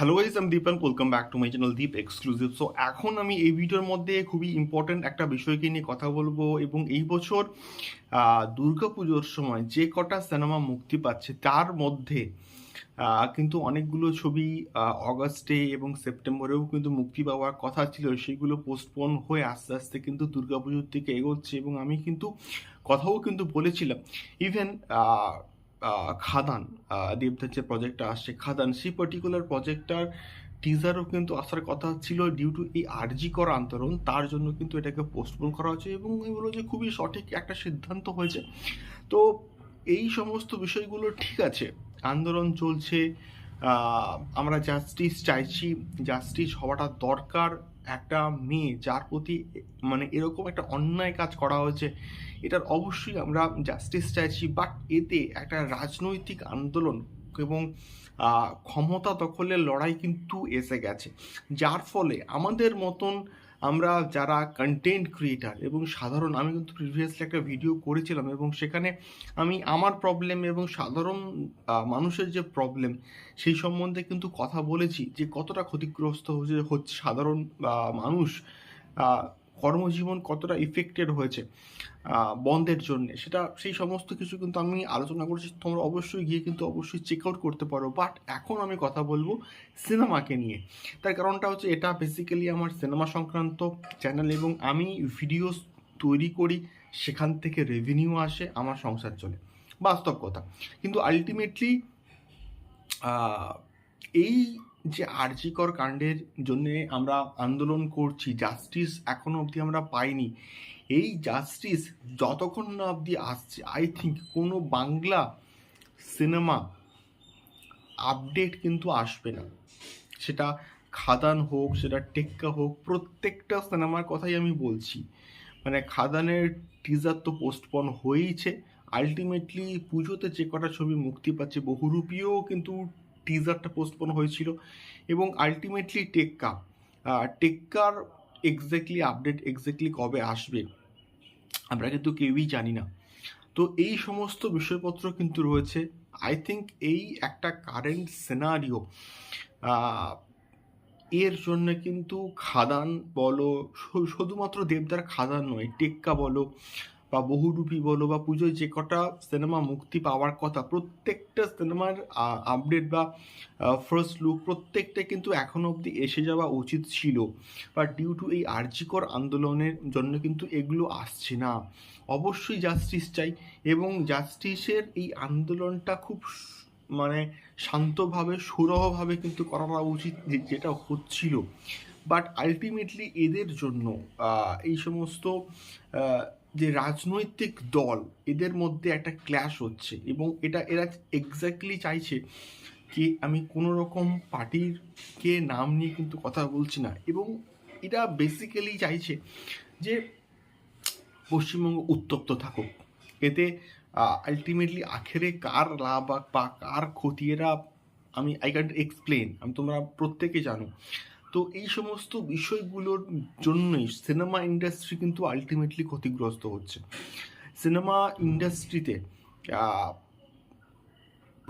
Hello guys আমি Dipan welcome back to my channel Deep exclusive so এখন আমি এই ভিডিওর মধ্যে খুবই ইম্পর্ট্যান্ট একটা বিষয়কে নিয়ে কথা বলব এবং এই বছর দুর্গা পুজোর সময় যে কটা সিনেমা মুক্তি পাচ্ছে তার মধ্যে কিন্তু অনেকগুলো ছবি অগাস্টে এবং সেপ্টেম্বরেও কিন্তু মুক্তি পাওয়ার কথা ছিল, সেগুলো পোস্টপোন হয়ে আস্তে আস্তে কিন্তু দুর্গাপুজোর দিকে এগোচ্ছে এবং আমি কিন্তু কথাও কিন্তু বলেছিলাম। ইভেন খাদান দেবদার যে প্রজেক্টটা আসছে খাদান, সেই পার্টিকুলার প্রজেক্টটার টিজারও কিন্তু আসার কথা ছিল ডিউ টু এই আরজি করা আন্দোলন, তার জন্য কিন্তু এটাকে পোস্টপোন করা হয়েছে এবং আমি বলব যে খুবই সঠিক একটা সিদ্ধান্ত হয়েছে। তো এই সমস্ত বিষয়গুলো ঠিক আছে, আন্দোলন চলছে আমরা জাস্টিস চাইছি জাস্টিস হওয়াটা দরকার একটা মেয়ে যার প্রতি মানে এরকম একটা অন্যায় কাজ করা হয়েছে, এটার অবশ্যই আমরা জাস্টিস চাইছি বাট এতে একটা রাজনৈতিক আন্দোলন এবং ক্ষমতা দখলের লড়াই কিন্তু এসে গেছে। যার ফলে আমাদের মতন আমরা যারা কন্টেন্ট ক্রিয়েটার এবং সাধারণ, আমি কিন্তু প্রিভিয়াসলি একটা ভিডিও করেছিলাম এবং সেখানে আমি আমার প্রবলেম এবং সাধারণ মানুষের যে প্রবলেম সেই সম্বন্ধে কিন্তু কথা বলেছি যে কতটা ক্ষতিগ্রস্ত হচ্ছে হচ্ছে সাধারণ মানুষ। কর্মজীবন কতটা ইফেক্টেড হয়েছে বন্ধের জন্য, সেটা সেই সমস্ত কিছু কিন্তু আমি আলোচনা করেছি। তোমরা অবশ্যই গিয়ে কিন্তু অবশ্যই চেক আউট করতে পারো। বাট এখন আমি কথা বলব সিনেমাকে নিয়ে। তার কারণটা হচ্ছে এটা বেসিক্যালি আমার সিনেমা সংক্রান্ত চ্যানেল এবং আমি ভিডিওস তৈরি করি, সেখান থেকে রেভিনিউ আসে, আমার সংসার চলে। বাস্তব কথা। কিন্তু আলটিমেটলি এই যে আরজিকর কাণ্ডের জন্য আমরা আন্দোলন করছি জাস্টিস এখনও অবধি আমরা পাইনি। এই জাস্টিস যতক্ষণ না অবধি আসছে আই থিঙ্ক কোনো বাংলা সিনেমা আপডেট কিন্তু আসবে না। সেটা খাদান হোক, সেটা টেক্কা হোক, প্রত্যেকটা সিনেমার কথাই আমি বলছি। মানে খাদানের টিজার তো পোস্টপন হয়েইছে। আলটিমেটলি পুজোতে যে কটা ছবি মুক্তি পাচ্ছে বহুরূপীও কিন্তু টিজারটা পোস্টপন হয়েছিল এবং আলটিমেটলি টেক্কা টেক্কার এক্স্যাক্টলি আপডেট এক্স্যাক্টলি কবে আসবে, আমরা কিন্তু কেউই জানি না। তো এই সমস্ত বিষয়পত্র কিন্তু রয়েছে। আই থিঙ্ক এই একটা কারেন্ট সিনারিও এর জন্য কিন্তু খাদান বলো শুধুমাত্র দেবদার খাদান নয় টেক্কা বলো বা বহুরূপী বলো বা পুজোয় যে কটা সিনেমা মুক্তি পাওয়ার কথা, প্রত্যেকটা সিনেমার আপডেট বা ফার্স্ট লুক প্রত্যেকটা কিন্তু এখনও অবধি এসে যাওয়া উচিত ছিল। বা ডিউ টু এই আর্জিকর আন্দোলনের জন্য কিন্তু এগুলো আসছে না। অবশ্যই জাস্টিস চাই এবং জাস্টিসের এই আন্দোলনটা খুব মানে শান্তভাবে, সুরহভাবে কিন্তু করা উচিত যেটা হচ্ছিল। বাট আলটিমেটলি এদের জন্য এই সমস্ত যে রাজনৈতিক দল, এদের মধ্যে একটা ক্ল্যাশ হচ্ছে এবং এটা, এরা এক্স্যাক্টলি চাইছে কি আমি কোনো রকম পার্টির কে নাম নিয়ে কিন্তু কথা বলছি না এবং এটা বেসিক্যালি চাইছে যে পশ্চিমবঙ্গ উত্তপ্ত থাকুক। এতে আলটিমেটলি আখেরে কার লাভ বা- বা কার ক্ষতি, এরা, আমি আই ক্যান্ট এক্সপ্লেন আমি তোমরা প্রত্যেকে জানো। তো এই সমস্ত বিষয়গুলোর জন্যই সিনেমা ইন্ডাস্ট্রি কিন্তু আলটিমেটলি ক্ষতিগ্রস্ত হচ্ছে। সিনেমা ইন্ডাস্ট্রিতে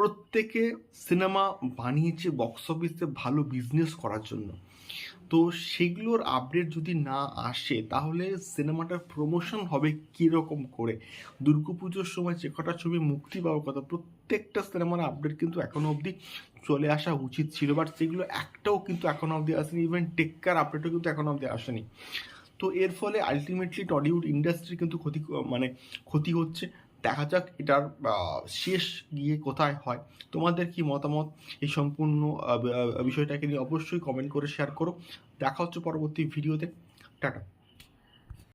প্রত্যেকে সিনেমা বানিয়েছে বক্স অফিসে ভালো বিজনেস করার জন্য। তো সেগুলোর আপডেট যদি না আসে, তাহলে সিনেমাটার প্রমোশন হবে কীরকম করে? দুর্গাপুজোর সময় যে কটা ছবি মুক্তি পাওয়ার কথা, প্রত্যেকটা সিনেমার আপডেট কিন্তু এখনও অবধি চলে আসা উচিত ছিল। বাট সেগুলো একটাও কিন্তু এখনও অবধি আসেনি ইভেন টেক্কার আপডেটও কিন্তু এখনও অবধি আসেনি। তো এর ফলে আলটিমেটলি টলিউড ইন্ডাস্ট্রি কিন্তু ক্ষতি মানে ক্ষতি হচ্ছে। দেখা যাক এটার শেষ গিয়ে কোথায় হয়। তোমাদের কি মতামত এই সম্পূর্ণ বিষয়টাকে নিয়ে অবশ্যই কমেন্ট করে শেয়ার করো। দেখা হচ্ছে পরবর্তী ভিডিওতে টাটা।